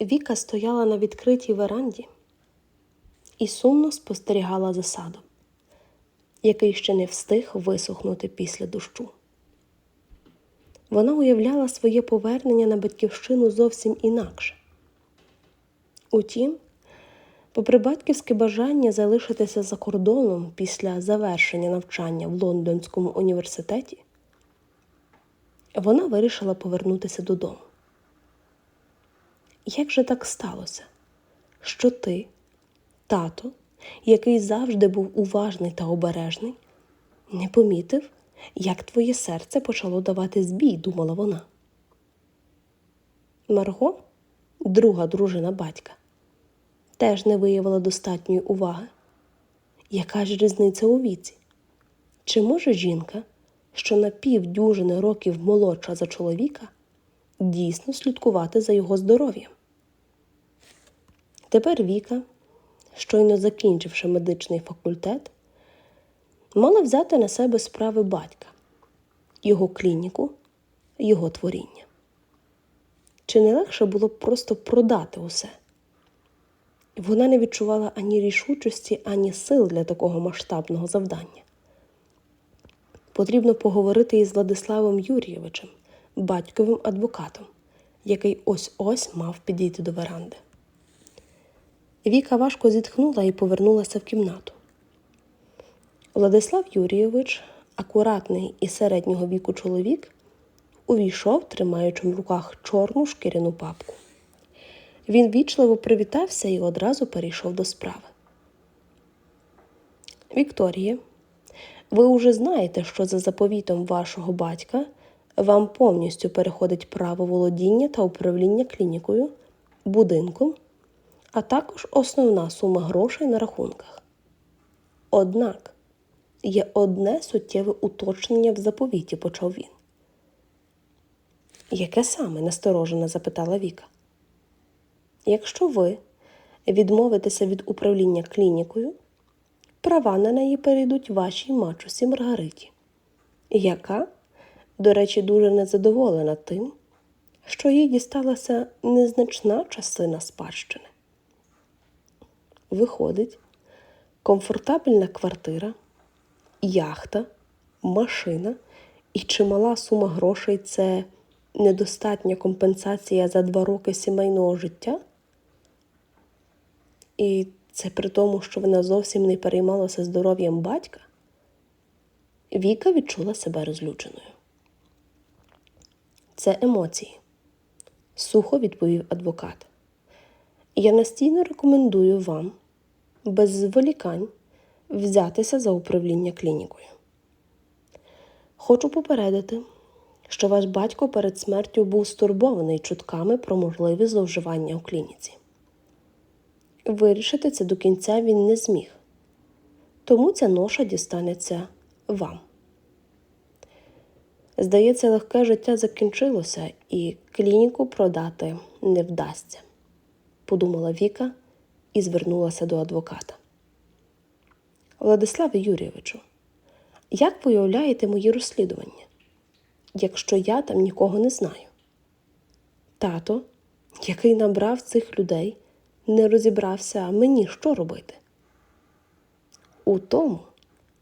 Віка стояла на відкритій веранді і сумно спостерігала за садом, який ще не встиг висохнути після дощу. Вона уявляла своє повернення на батьківщину зовсім інакше. Утім, попри батьківське бажання залишитися за кордоном після завершення навчання в Лондонському університеті, вона вирішила повернутися додому. Як же так сталося, що ти, тато, який завжди був уважний та обережний, не помітив, як твоє серце почало давати збій, думала вона. Марго, друга дружина батька, теж не виявила достатньої уваги. Яка ж різниця у віці? Чи може жінка, що на півдюжини років молодша за чоловіка, дійсно слідкувати за його здоров'ям? Тепер Віка, щойно закінчивши медичний факультет, мала взяти на себе справи батька, його клініку, його творіння. Чи не легше було б просто продати усе? Вона не відчувала ані рішучості, ані сил для такого масштабного завдання. Потрібно поговорити із Владиславом Юрійовичем, батьковим адвокатом, який ось ось мав підійти до веранди. Віка важко зітхнула і повернулася в кімнату. Владислав Юрійович, акуратний і середнього віку чоловік, увійшов, тримаючи в руках чорну шкіряну папку. Він вічливо привітався і одразу перейшов до справи. Вікторія, ви уже знаєте, що за заповітом вашого батька вам повністю переходить право володіння та управління клінікою, будинком, а також основна сума грошей на рахунках. Однак є одне суттєве уточнення в заповіті, почав він. Яке саме? насторожено запитала Віка. Якщо ви відмовитеся від управління клінікою, права на неї перейдуть вашій мачусі Маргариті, яка, до речі, дуже незадоволена тим, що їй дісталася незначна частина спадщини. Виходить, комфортабельна квартира, яхта, машина і чимала сума грошей це недостатня компенсація за два роки сімейного життя? І це при тому, що вона зовсім не переймалася здоров'ям батька? Віка відчула себе розлюченою. Це емоції, сухо відповів адвокат. Я настійно рекомендую вам без зволікань взятися за управління клінікою. Хочу попередити, що ваш батько перед смертю був стурбований чутками про можливі зловживання у клініці. Вирішити це до кінця він не зміг, тому ця ноша дістанеться вам. Здається, легке життя закінчилося, і клініку продати не вдасться, подумала Віка і звернулася до адвоката. Владиславе Юрійовичу, як ви уявляєте мої розслідування, якщо я там нікого не знаю? Тато, який набрав цих людей, не розібрався, а мені що робити? У тому,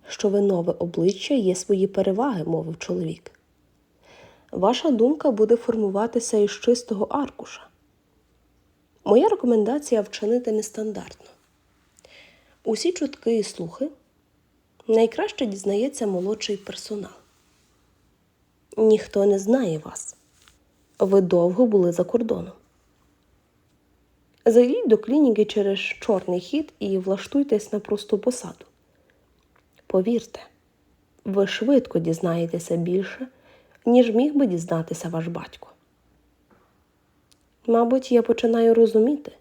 що ви нове обличчя є свої переваги, мовив чоловік. Ваша думка буде формуватися із чистого аркуша. Моя рекомендація вчинити нестандартно. Усі чутки і слухи найкраще дізнається молодший персонал. Ніхто не знає вас. Ви довго були за кордоном. Зайдіть до клініки через чорний хід і влаштуйтесь на просту посаду. Повірте, ви швидко дізнаєтеся більше, ніж міг би дізнатися ваш батько. Мабуть, я починаю розуміти,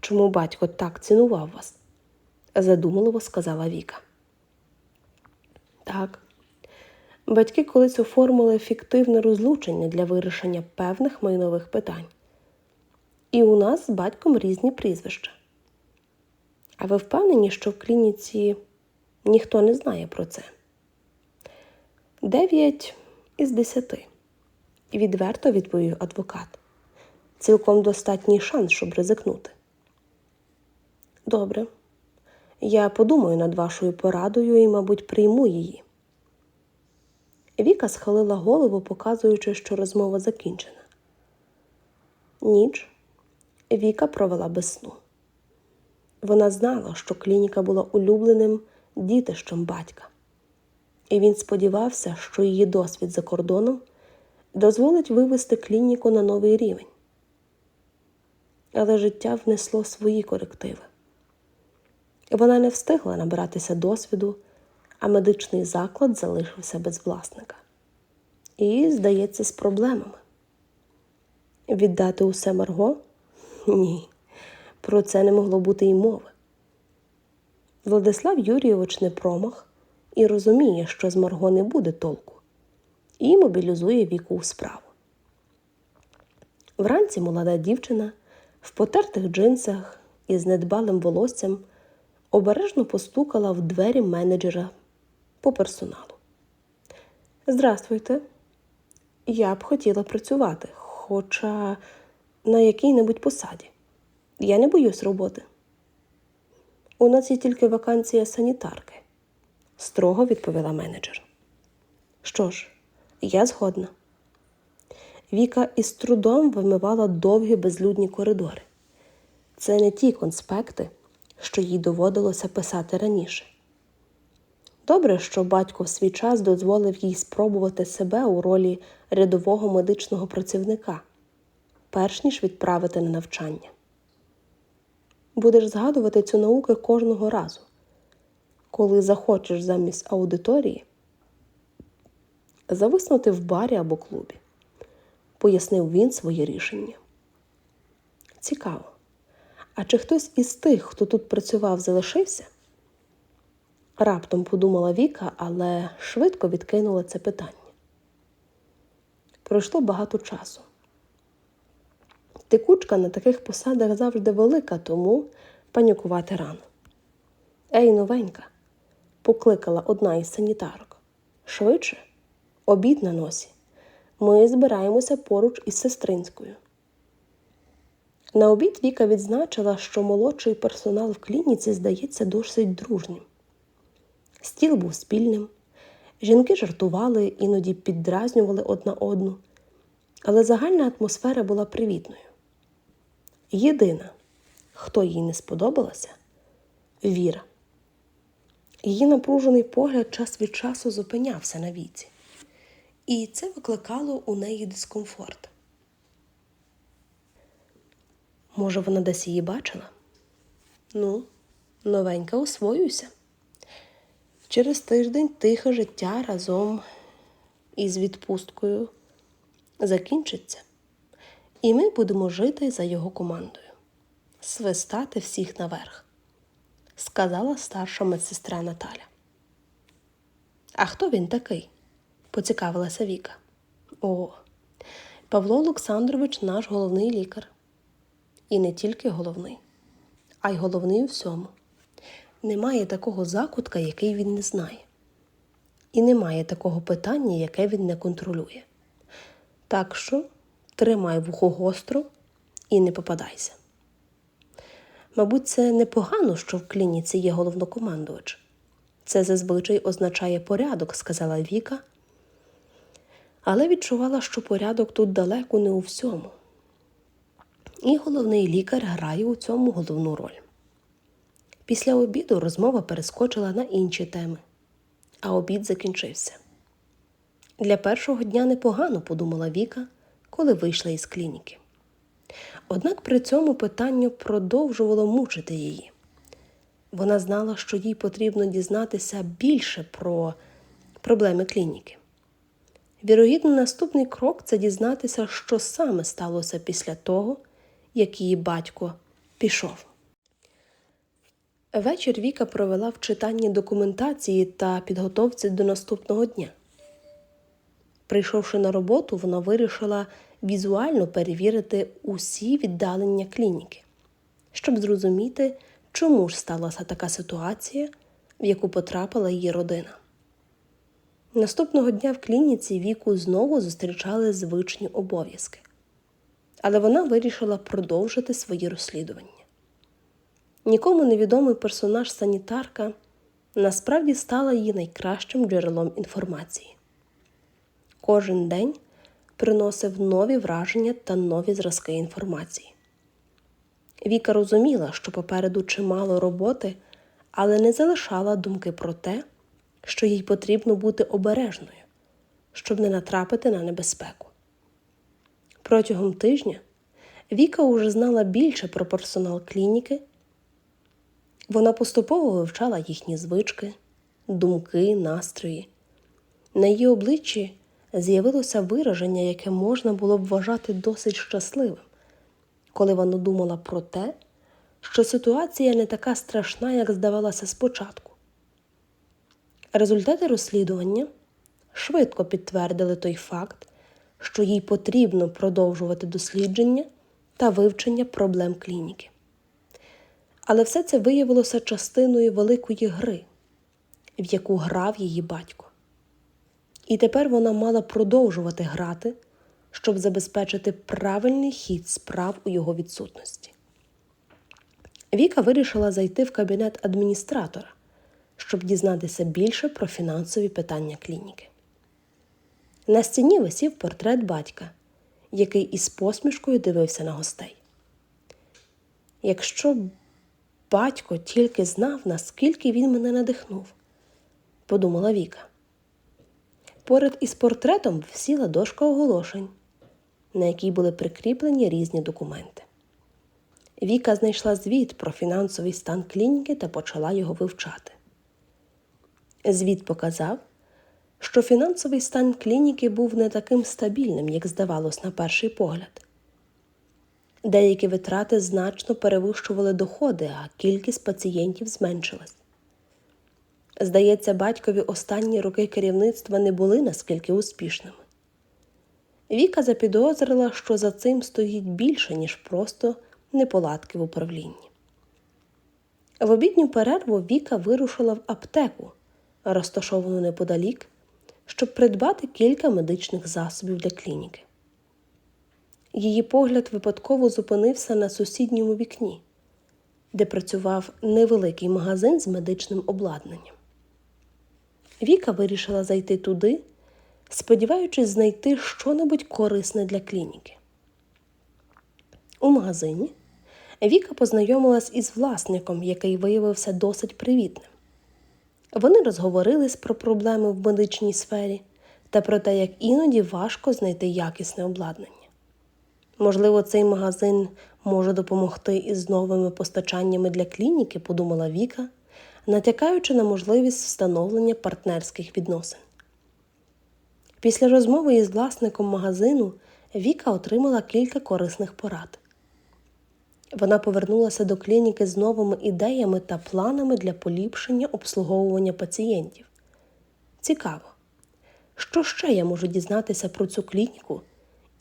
чому батько так цінував вас, задумливо сказала Віка. Так, батьки колись оформили фіктивне розлучення для вирішення певних майнових питань. І у нас з батьком різні прізвища. А ви впевнені, що в клініці ніхто не знає про це? Дев'ять із десяти, відверто відповів адвокат. Цілком достатній шанс, щоб ризикнути. Добре, я подумаю над вашою порадою і, мабуть, прийму її. Віка схилила голову, показуючи, що розмова закінчена. Ніч Віка провела без сну. Вона знала, що клініка була улюбленим дітищем батька, і він сподівався, що її досвід за кордоном дозволить вивести клініку на новий рівень. Але життя внесло свої корективи. Вона не встигла набиратися досвіду, а медичний заклад залишився без власника. І, здається, з проблемами. Віддати усе Марго? Ні, про це не могло бути й мови. Владислав Юрійович не промах і розуміє, що з Марго не буде толку, і мобілізує віку у справу. Вранці молода дівчина в потертих джинсах і з недбалим волоссям обережно постукала в двері менеджера по персоналу. Здравствуйте. Я б хотіла працювати, хоча на якій-небудь посаді. Я не боюсь роботи. У нас є тільки вакансія санітарки, строго відповіла менеджер. Що ж, я згодна. Віка із трудом вимивала довгі безлюдні коридори. Це не ті конспекти, що їй доводилося писати раніше. Добре, що батько в свій час дозволив їй спробувати себе у ролі рядового медичного працівника, перш ніж відправити на навчання. Будеш згадувати цю науку кожного разу, коли захочеш замість аудиторії зависнути в барі або клубі, пояснив він своє рішення. Цікаво. А чи хтось із тих, хто тут працював, залишився? Раптом подумала Віка, але швидко відкинула це питання. Пройшло багато часу. Текучка на таких посадах завжди велика, тому панікувати рано. Ей, новенька, покликала одна із санітарок. Швидше, обід на носі. Ми збираємося поруч із сестринською. На обід Віка відзначила, що молодший персонал в клініці здається досить дружнім. Стіл був спільним, жінки жартували, іноді піддразнювали одна одну, але загальна атмосфера була привітною. Єдина, хто їй не сподобалася Віра. Її напружений погляд час від часу зупинявся на віці, і це викликало у неї дискомфорт. Може, вона десь її бачила? Ну, новенька освоюйся. Через тиждень тихе життя разом із відпусткою закінчиться, і ми будемо жити за його командою, свистати всіх наверх, сказала старша медсестра Наталя. А хто він такий? Поцікавилася Віка. О, Павло Олександрович наш головний лікар. І не тільки головний, а й головний у всьому. Немає такого закутка, який він не знає. І немає такого питання, яке він не контролює. Так що тримай вухо гостро і не попадайся. Мабуть, це непогано, що в клініці є головнокомандувач. Це зазвичай означає порядок, сказала Віка, але відчувала, що порядок тут далеко не у всьому. І головний лікар грає у цьому головну роль. Після обіду розмова перескочила на інші теми, а обід закінчився. Для першого дня непогано подумала Віка, коли вийшла із клініки. Однак при цьому питання продовжувало мучити її. Вона знала, що їй потрібно дізнатися більше про проблеми клініки. Вірогідно, наступний крок це дізнатися, що саме сталося після того, як її батько пішов. Вечір Віка провела в читанні документації та підготовці до наступного дня. Прийшовши на роботу, вона вирішила візуально перевірити усі віддалення клініки, щоб зрозуміти, чому ж сталася така ситуація, в яку потрапила її родина. Наступного дня в клініці Віку знову зустрічали звичні обов'язки. але вона вирішила продовжити свої розслідування. Нікому невідомий персонаж санітарка насправді стала її найкращим джерелом інформації. Кожен день приносив нові враження та нові зразки інформації. Віка розуміла, що попереду чимало роботи, але не залишала думки про те, що їй потрібно бути обережною, щоб не натрапити на небезпеку. Протягом тижня Віка уже знала більше про персонал клініки. Вона поступово вивчала їхні звички, думки, настрої. На її обличчі з'явилося вираження, яке можна було б вважати досить щасливим, коли вона думала про те, що ситуація не така страшна, як здавалося спочатку. Результати розслідування швидко підтвердили той факт, що їй потрібно продовжувати дослідження та вивчення проблем клініки. Але все це виявилося частиною великої гри, в яку грав її батько. І тепер вона мала продовжувати грати, щоб забезпечити правильний хід справ у його відсутності. Віка вирішила зайти в кабінет адміністратора, щоб дізнатися більше про фінансові питання клініки. На стіні висів портрет батька, який із посмішкою дивився на гостей. Якщо батько тільки знав, наскільки він мене надихнув, подумала Віка. Поряд із портретом всіла дошка оголошень, на якій були прикріплені різні документи. Віка знайшла звіт про фінансовий стан клініки та почала його вивчати. Звіт показав, що фінансовий стан клініки був не таким стабільним, як здавалось на перший погляд. Деякі витрати значно перевищували доходи, а кількість пацієнтів зменшилась. Здається, батькові останні роки керівництва не були наскільки успішними. Віка запідозрила, що за цим стоїть більше, ніж просто неполадки в управлінні. В обідню перерву Віка вирушила в аптеку, розташовану неподалік, щоб придбати кілька медичних засобів для клініки. Її погляд випадково зупинився на сусідньому вікні, де працював невеликий магазин з медичним обладнанням. Віка вирішила зайти туди, сподіваючись знайти щонебудь корисне для клініки. У магазині Віка познайомилась із власником, який виявився досить привітним. Вони розговорились про проблеми в медичній сфері та про те, як іноді важко знайти якісне обладнання. Можливо, цей магазин може допомогти із новими постачаннями для клініки, подумала Віка, натякаючи на можливість встановлення партнерських відносин. Після розмови із власником магазину Віка отримала кілька корисних порад. Вона повернулася до клініки з новими ідеями та планами для поліпшення обслуговування пацієнтів. Цікаво, що ще я можу дізнатися про цю клініку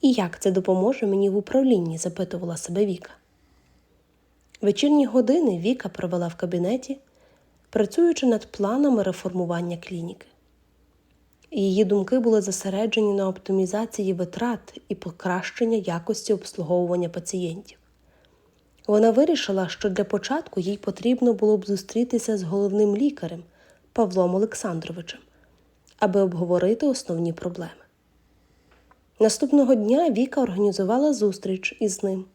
і як це допоможе мені в управлінні? запитувала себе Віка. Вечірні години Віка провела в кабінеті, працюючи над планами реформування клініки. Її думки були зосереджені на оптимізації витрат і покращення якості обслуговування пацієнтів. Вона вирішила, що для початку їй потрібно було б зустрітися з головним лікарем Павлом Олександровичем, аби обговорити основні проблеми. Наступного дня Віка організувала зустріч із ним.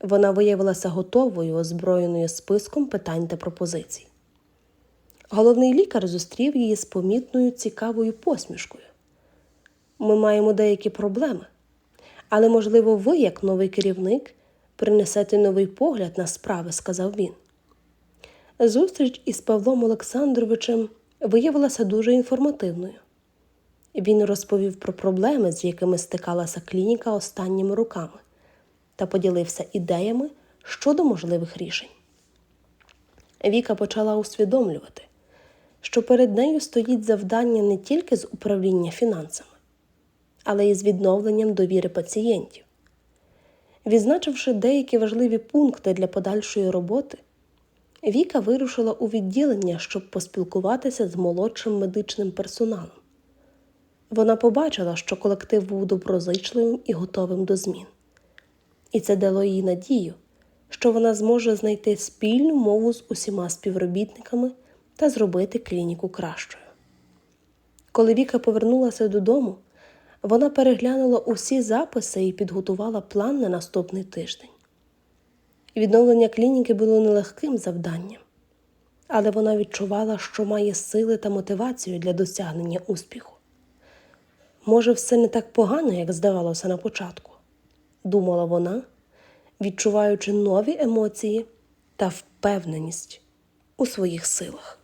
Вона виявилася готовою, озброєною списком питань та пропозицій. Головний лікар зустрів її з помітною цікавою посмішкою. Ми маємо деякі проблеми, але, можливо, ви, як новий керівник, принесете новий погляд на справи, сказав він. Зустріч із Павлом Олександровичем виявилася дуже інформативною. Він розповів про проблеми, з якими стикалася клініка останніми роками, та поділився ідеями щодо можливих рішень. Віка почала усвідомлювати, що перед нею стоїть завдання не тільки з управління фінансами, але й з відновленням довіри пацієнтів. Відзначивши деякі важливі пункти для подальшої роботи, Віка вирушила у відділення, щоб поспілкуватися з молодшим медичним персоналом. Вона побачила, що колектив був доброзичливим і готовим до змін. І це дало їй надію, що вона зможе знайти спільну мову з усіма співробітниками та зробити клініку кращою. Коли Віка повернулася додому, вона переглянула усі записи і підготувала план на наступний тиждень. Відновлення клініки було нелегким завданням, але вона відчувала, що має сили та мотивацію для досягнення успіху. Може, все не так погано, як здавалося на початку, думала вона, відчуваючи нові емоції та впевненість у своїх силах.